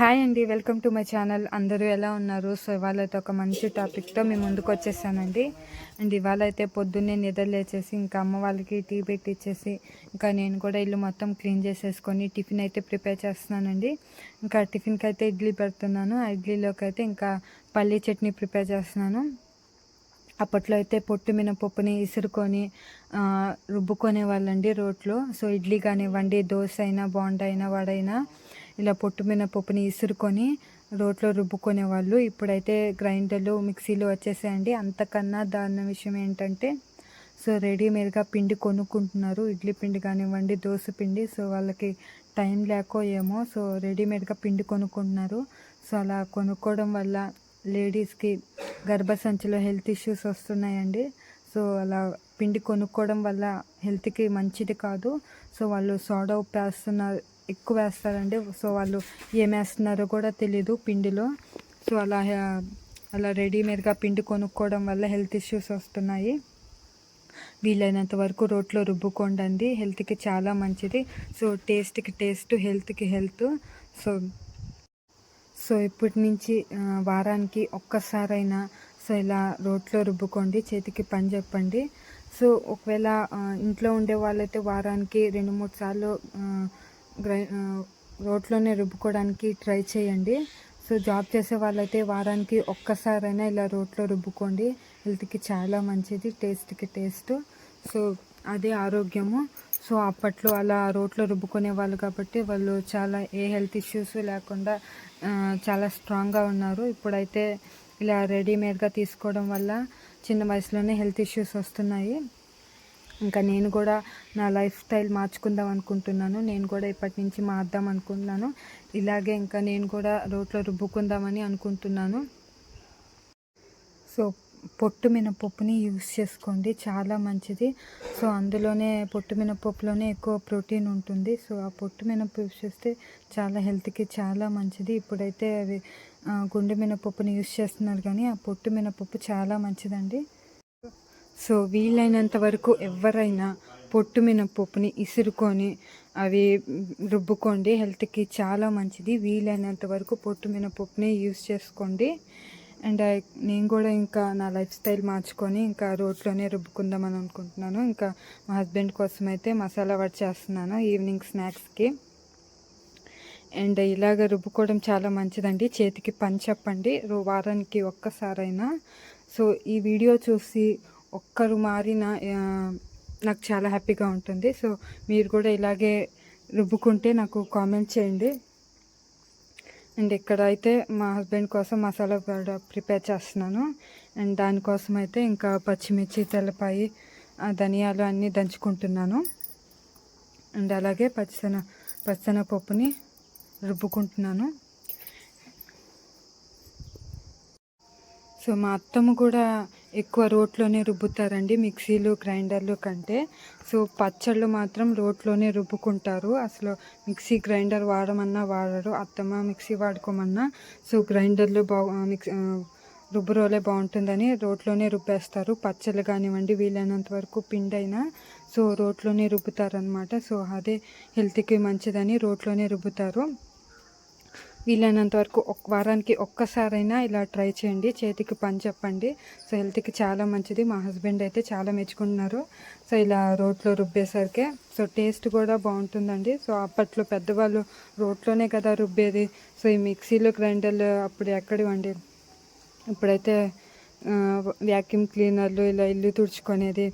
Hi అండి welcome to my channel అందరూ ఎలా ఉన్నారు? సో ఇవాళ అయితే ఒక మంచి టాపిక్తో మేము ముందుకు వచ్చేసానండి అండ్ ఇవాళ అయితే పొద్దున్నే నిద్రలేచేసి ఇంకా అమ్మ వాళ్ళకి టీ పెట్టిచ్చేసి ఇంకా నేను కూడా ఇల్లు మొత్తం క్లీన్ చేసేసుకొని టిఫిన్ అయితే ప్రిపేర్ చేస్తున్నానండి. ఇంకా టిఫిన్కి అయితే ఇడ్లీ పెడుతున్నాను. ఆ ఇడ్లీలోకి అయితే ఇంకా పల్లీ చట్నీ ప్రిపేర్ చేస్తున్నాను. అప్పట్లో అయితే పొట్టు మినపప్పుని ఇసురుకొని రుబ్బుకొనే రుబ్బుకునే వాళ్ళండి రోట్లో. సో ఇడ్లీ కానివ్వండి దోశ అయినా బోండా అయినా వడైనా ఇలా పొట్టు మినపప్పుని ఇసురుకొని రోట్లో రుబ్బుకునే వాళ్ళు ఇప్పుడైతే గ్రైండర్లు మిక్సీలు వచ్చేసాయండి. అంతకన్నా దారుణ విషయం ఏంటంటే సో రెడీమేడ్గా పిండి కొనుక్కుంటున్నారు. ఇడ్లీ పిండి కానివ్వండి దోశ పిండి సో వాళ్ళకి టైం లేకో ఏమో సో రెడీమేడ్గా పిండి కొనుక్కుంటున్నారు. సో అలా కొనుక్కోవడం వల్ల లేడీస్కి గర్భసంచిలో హెల్త్ ఇష్యూస్ వస్తున్నాయండి. సో అలా పిండి కొనుక్కోవడం వల్ల హెల్త్కి మంచిది కాదు. సో వాళ్ళు సోడా ఉప్పు వేస్తున్నారు ఎక్కువ వేస్తారండి. సో వాళ్ళు ఏం వేస్తున్నారో కూడా తెలీదు పిండిలో. సో అలా అలా రెడీమేడ్గా పిండి కొనుక్కోవడం వల్ల హెల్త్ ఇష్యూస్ వస్తున్నాయి. వీలైనంత వరకు రోట్లో రుబ్బుకోండి హెల్త్కి చాలా మంచిది. సో టేస్ట్కి టేస్ట్ హెల్త్కి హెల్త్. సో సో ఇప్పటి నుంచి వారానికి ఒక్కసారైనా సో ఇలా రోట్లో రుబ్బుకోండి. చేతికి పని చెప్పండి. సో ఒకవేళ ఇంట్లో ఉండే వాళ్ళైతే వారానికి రెండు మూడు సార్లు గ్రై రోడ్లోనే రోట్లోనే రుబ్బుకోవడానికి ట్రై చేయండి. సో జాబ్ చేసే వాళ్ళైతే వారానికి ఒక్కసారైనా ఇలా రోట్లో రుబ్బుకోండి. హెల్త్కి చాలా మంచిది టేస్ట్కి టేస్ట్. సో అదే ఆరోగ్యము. సో అప్పట్లో అలా రోట్లో రుబ్బుకునే వాళ్ళు కాబట్టి వాళ్ళు చాలా ఏ హెల్త్ ఇష్యూస్ లేకుండా చాలా స్ట్రాంగ్గా ఉన్నారు. ఇప్పుడైతే ఇలా రెడీమేడ్గా తీసుకోవడం వల్ల చిన్న వయసులోనే హెల్త్ ఇష్యూస్ వస్తున్నాయి. ఇంకా నేను కూడా నా లైఫ్ స్టైల్ మార్చుకుందాం అనుకుంటున్నాను. నేను కూడా ఇప్పటి నుంచి మారుదాం అనుకుంటున్నాను. ఇలాగే ఇంకా నేను కూడా రోట్లో రుబ్బుకుందామని అనుకుంటున్నాను. సో పొట్టు మినపప్పుని యూస్ చేసుకోండి. చాలా మంచిది. సో అందులోనే పొట్టు మినపప్పులోనే ఎక్కువ ప్రోటీన్ ఉంటుంది. సో ఆ పొట్టు మినపప్పు యూస్ చేస్తే చాలా హెల్త్కి చాలా మంచిది. ఇప్పుడైతే అవి గుండె మినపప్పుని యూస్ చేస్తున్నారు కానీ ఆ పొట్టు మినపప్పు చాలా మంచిదండి. సో వీలైనంత వరకు ఎవరైనా పొట్టు మినపప్పుని ఇసురుకొని అవి రుబ్బుకోండి. హెల్త్కి చాలా మంచిది. వీలైనంత వరకు పొట్టు మినపప్పుని యూస్ చేసుకోండి. అండ్ నేను కూడా ఇంకా నా లైఫ్ స్టైల్ మార్చుకొని ఇంకా రోట్లోనే రుబ్బుకుందామని అనుకుంటున్నాను. ఇంకా మా హస్బెండ్ కోసం అయితే మసాలా వడ చేస్తున్నాను ఈవినింగ్ స్నాక్స్కి. అండ్ ఇలాగ రుబ్బుకోవడం చాలా మంచిదండి. చేతికి పని చెప్పండి వారానికి ఒక్కసారైనా. సో ఈ వీడియో చూసి ఒక్కరు మారిన నాకు చాలా హ్యాపీగా ఉంటుంది. సో మీరు కూడా ఇలాగే రుబ్బుకుంటే నాకు కామెంట్ చేయండి. అండ్ ఇక్కడ అయితే మా హస్బెండ్ కోసం మసాలా పౌడర్ ప్రిపేర్ చేస్తున్నాను. అండ్ దానికోసం అయితే ఇంకా పచ్చిమిర్చి తెల్లపాయి ఆ, ధనియాలు అన్నీ దంచుకుంటున్నాను. అండ్ అలాగే పచ్చన పప్పుని రుబ్బుకుంటున్నాను. సో మా అత్తమ్మ కూడా ఎక్కువ రోట్లోనే రుబ్బుతారండి మిక్సీలు గ్రైండర్లు కంటే. సో పచ్చళ్ళు మాత్రం రోట్లోనే రుబ్బుకుంటారు. అసలు మిక్సీ గ్రైండర్ వాడమన్నా వాడరు అత్తమ్మ మిక్సీ వాడుకోమన్నా. సో గ్రైండర్లు బా మిక్సీ రుబ్బు రోలే బాగుంటుందని రోట్లోనే రుబ్బేస్తారు. పచ్చళ్ళు కానివ్వండి వీలైనంత వరకు పిండైనా సో రోట్లోనే రుబ్బుతారనమాట సో అదే హెల్త్కి మంచిదని రోట్లోనే రుబ్బుతారు. వీలైనంత వరకు ఒక వారానికి ఒక్కసారైనా ఇలా ట్రై చేయండి. చేతికి పని చెప్పండి. సో హెల్త్కి చాలా మంచిది. మా హస్బెండ్ అయితే చాలా మెచ్చుకుంటున్నారు సో ఇలా రోట్లో రుబ్బేసరికే. సో టేస్ట్ కూడా బాగుంటుందండి. సో అప్పట్లో పెద్దవాళ్ళు రోట్లోనే కదా రుబ్బేది. సో ఈ మిక్సీలు గ్రైండర్లు అప్పుడు ఎక్కడివండి ఇప్పుడైతే వ్యాక్యూమ్ క్లీనర్లు ఇలా ఇల్లు తుడుచుకునేది.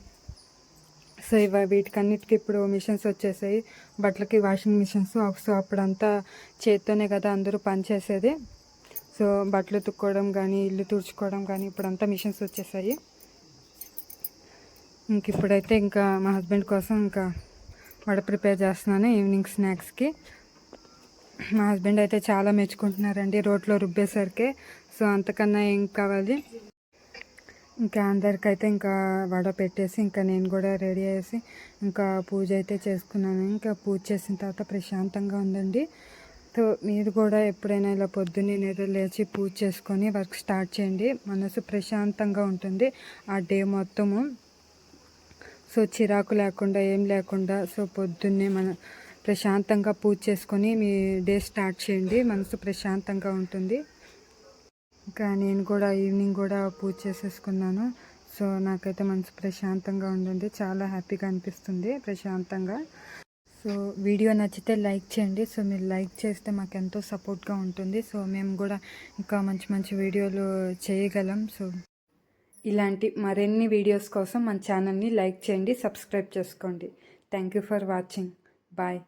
సో ఇవ వీటికన్నిటికీ ఇప్పుడు మిషన్స్ వచ్చేసాయి. బట్టలకి వాషింగ్ మిషన్స్ సో అప్పుడంతా చేత్తోనే కదా అందరూ పని చేసేది. సో బట్టలు తుక్కోవడం కానీ ఇల్లు తుడుచుకోవడం కానీ ఇప్పుడంతా మిషన్స్ వచ్చేసాయి. ఇంక ఇప్పుడైతే ఇంకా మా హస్బెండ్ కోసం ఇంకా వడ ప్రిపేర్ చేస్తున్నాను ఈవినింగ్ స్నాక్స్కి. మా హస్బెండ్ అయితే చాలా మెచ్చుకుంటున్నారండి రోట్లో రుబ్బేసరికి. సో అంతకన్నా ఏం కావాలి? ఇంకా అందరికైతే ఇంకా వడ పెట్టేసి ఇంకా నేను కూడా రెడీ అయ్యేసి ఇంకా పూజ అయితే చేసుకున్నాను. ఇంకా పూజ చేసిన తర్వాత ప్రశాంతంగా ఉందండి సో మీరు కూడా ఎప్పుడైనా ఇలా పొద్దున్నే నిద్ర లేచి పూజ చేసుకొని వర్క్ స్టార్ట్ చేయండి. మనసు ప్రశాంతంగా ఉంటుంది ఆ డే మొత్తము. సో చిరాకు లేకుండా ఏం లేకుండా సో పొద్దున్నే మన ప్రశాంతంగా పూజ చేసుకొని మీ డే స్టార్ట్ చేయండి. మనసు ప్రశాంతంగా ఉంటుంది. ఇంకా నేను కూడా ఈవినింగ్ కూడా పూజ చేసేసుకున్నాను. సో నాకైతే మనసు ప్రశాంతంగా ఉండండి చాలా హ్యాపీగా అనిపిస్తుంది ప్రశాంతంగా. సో వీడియో నచ్చితే లైక్ చేయండి. సో మీరు లైక్ చేస్తే మాకు ఎంతో సపోర్ట్గా ఉంటుంది. సో మేము కూడా ఇంకా మంచి మంచి వీడియోలు చేయగలం. సో ఇలాంటి మరిన్ని వీడియోస్ కోసం మన ఛానల్ని లైక్ చేయండి సబ్స్క్రైబ్ చేసుకోండి. Thank you for watching. Bye.